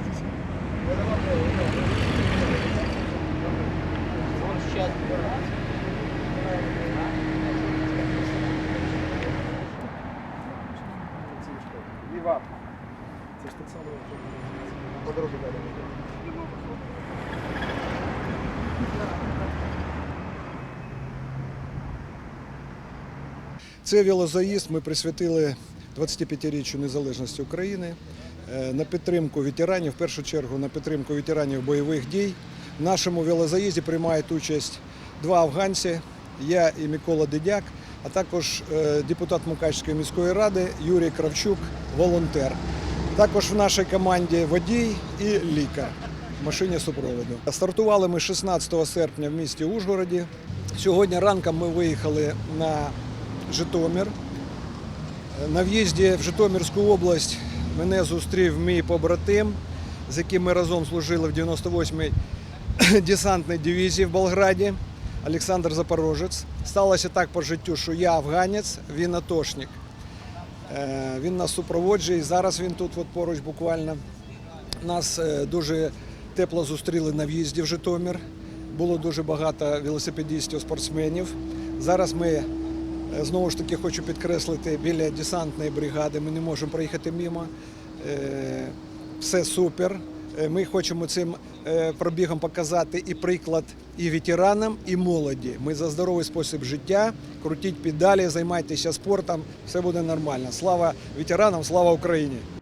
готовитися. Це ж так само по далі. Це велозаїзд ми присвятили 25-річчю незалежності України е, на підтримку ветеранів, в першу чергу на підтримку ветеранів бойових дій. В нашому велозаїзді приймають участь два афганці, я і Микола Дедяк, а також е, депутат Мукачської міської ради Юрій Кравчук, волонтер. Також в нашій команді водій і лікар в машині супроводу. Стартували ми 16 серпня в місті Ужгороді. Сьогодні ранком ми виїхали на Житомир. На в'їзді в Житомирську область мене зустрів мій побратим, з яким ми разом служили в 98-й десантній дивізії в Болграді, Олександр Запорожець. Сталося так по життю, що я афганець, він атошник. Е, Він нас супроводжує. і Зараз він тут от поруч буквально. Нас е, дуже тепло зустріли на в'їзді в Житомир. Було дуже багато велосипедистів, спортсменів. Зараз ми знову ж таки хочу підкреслити біля десантної бригади. Ми не можемо проїхати мимо. Е, Все супер. Е, Ми хочемо цим е, пробігом показати і приклад і ветеранам, і молоді. Ми за здоровий спосіб життя. Крутіть педалі, займайтеся спортом, все буде нормально. Слава ветеранам, слава Україні!